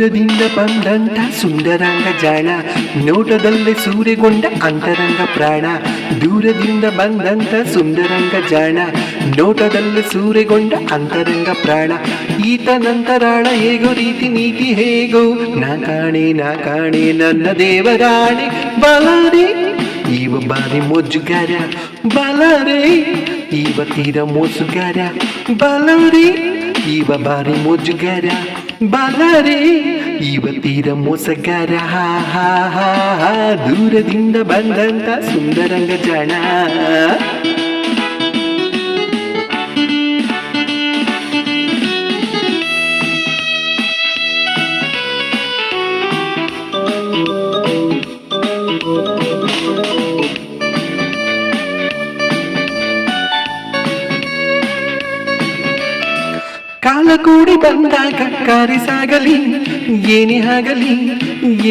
ದೂರದಿಂದ ಬಂದಂತ ಸುಂದರಂಗ ಜಾಣ, ನೋಟದಲ್ಲೇ ಸೂರೆಗೊಂಡ ಅಂತರಂಗ ಪ್ರಾಣ. ದೂರದಿಂದ ಬಂದಂತ ಸುಂದರಂಗ ಜಾಣ, ನೋಟದಲ್ಲೇ ಸೂರೆಗೊಂಡ ಅಂತರಂಗ ಪ್ರಾಣ. ಈತ ನಂತರಾಳ ಹೇಗೋ, ರೀತಿ ನೀತಿ ಹೇಗೋ. ನಾ ಕಾಣೆ ನಾ ಕಾಣೆ, ನನ್ನ ದೇವರಾಣೆ. ಬಲಾರೆ, ಇವ ಬಾರಿ ಮೊಜ್ಜುಗಾರ ಬಲರೆ ಈವ ತೀರ ಮೋಸುಗಾರ. ಬಲರೆ ಈವ ಬಾರಿ ಮೊಜ್ಜುಗಾರ ಬಲಾರೆ ಇವ ತೀರ ಮೋಸಗಾರ ಹಾ ಹಾ ಹಾ ದೂರದಿಂದ ಬಂದಂತ ಸುಂದರಂಗ ಜಾಣ ಕಾಲ ಕೂಡಿ ಬಂದಾಗ ಕಾರಿಸಾಗಲಿ, ಏನೇ ಆಗಲಿ,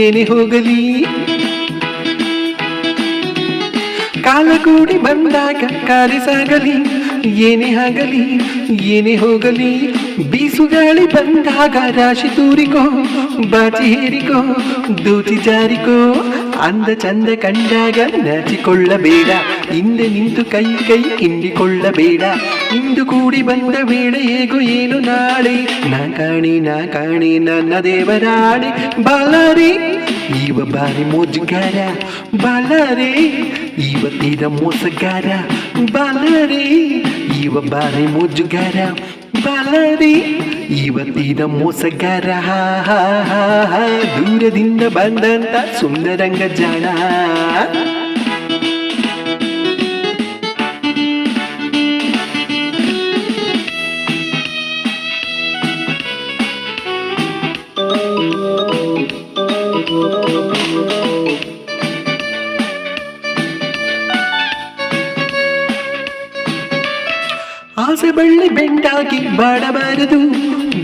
ಏನೇ ಹೋಗಲಿ. ಕಾಲ ಕೂಡಿ ಬಂದಾಗ ಕಾರಿಸಾಗಲಿ, ಏನೇ ಆಗಲಿ, ಏನೇ ಹೋಗಲಿ. ಬೀಸುಗಾಳಿ ಬಂದಾಗ ರಾಶಿ ತೂರಿಕೋ, ಬಾಚಿ ಹೇರಿಕೋ ದೂಚಿ ಜಾರಿಕೋ, ಅಂದ ಚಂದ ಕಂಡಾಗ ನಾಚಿಕೊಳ್ಳಬೇಡ, ಹಿಂದೆ ನಿಂತು ಕೈ ಕೈ ಹಿಂಡಿಕೊಳ್ಳಬೇಡ. ಇಂದು ಕೂಡಿ ಬಂದ ವೇಳೆ ಹೇಗೋ ಏನು ನಾಳೆ ನಾ ಕಾಣಿ ನಾ ಕಾಣಿ ನನ್ನ ದೇವರಾಣೆ ಬಾಲಾರೆ ಇವ ಬಾರಿ ಮೋಜುಗಾರ ಬಾಲಾರೆ ಇವ ತೀರ ಮೋಸಗಾರ ಬಾಲಾರೆ ಇವ ಬಾರಿ ಮೋಜುಗಾರ ಬಾಲಾರೆ ಇವ ತೀರ ಮೋಸಗಾರ ಹಾ ಹಾ ಹಾ ಹಾ ದೂರದಿಂದ ಬಂದಂತ ಸುಂದರಂಗ ಜಾಣ ಆಸೆ ಬಳ್ಳಿ ಬೆಂಡಾಗಿ ಬಾಡಬಾರದು,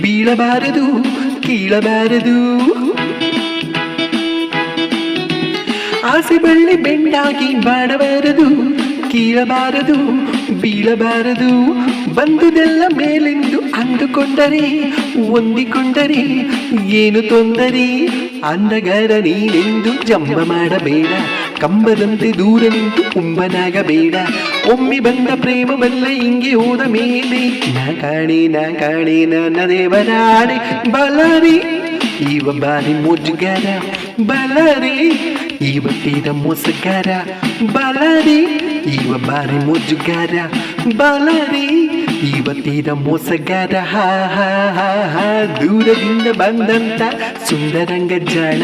ಬೀಳಬಾರದು, ಕೀಳಬಾರದು. ಆಸೆ ಬಳ್ಳಿ ಬೆಂಡಾಗಿ ಬಾಡಬಾರದು, ಕೀಳಬಾರದು, ಬೀಳಬಾರದು. ಬಂದುದೆಲ್ಲ ಮೇಲೆಂದು ಅಂದುಕೊಂಡರೆ, ಹೊಂದಿಕೊಂಡರೆ ಏನು ತೊಂದರೆ? ಅಂದಗಾರ ನೀನೆಂದು ಜಂಬ ಮಾಡಬೇಡ ಕಂಬದಂತೆ ದೂರ ನಿಂತು ಕುಂಬನಾಗಬೇಡ ಒಮ್ಮೆ ಬಂದ ಪ್ರೇಮವಲ್ಲ ಹಿಂಗೆ ಹೋದ ಮೇಲೆ ನಾ ಕಾಣೆ ನಾ ಕಾಣೆ ನನ್ನ ದೇವರಾಣೆ ಬಲಾರಿ ಇವ ಬಾರಿ ಮುಜುಗಾರ ಬಲಾರಿ ಇವ ತೀರ ಮೋಸಗಾರ ಬಲಾರಿ ಇವ ಬಾರಿ ಮುಜುಗಾರ ಬಲಾರಿ ಇವ ತೀರ ಮೋಸಗಾರ ಹಾ ಹಾ ಹಾ ಹಾ ದೂರದಿಂದ ಬಂದಂತ ಸುಂದರಂಗ ಜಾಣ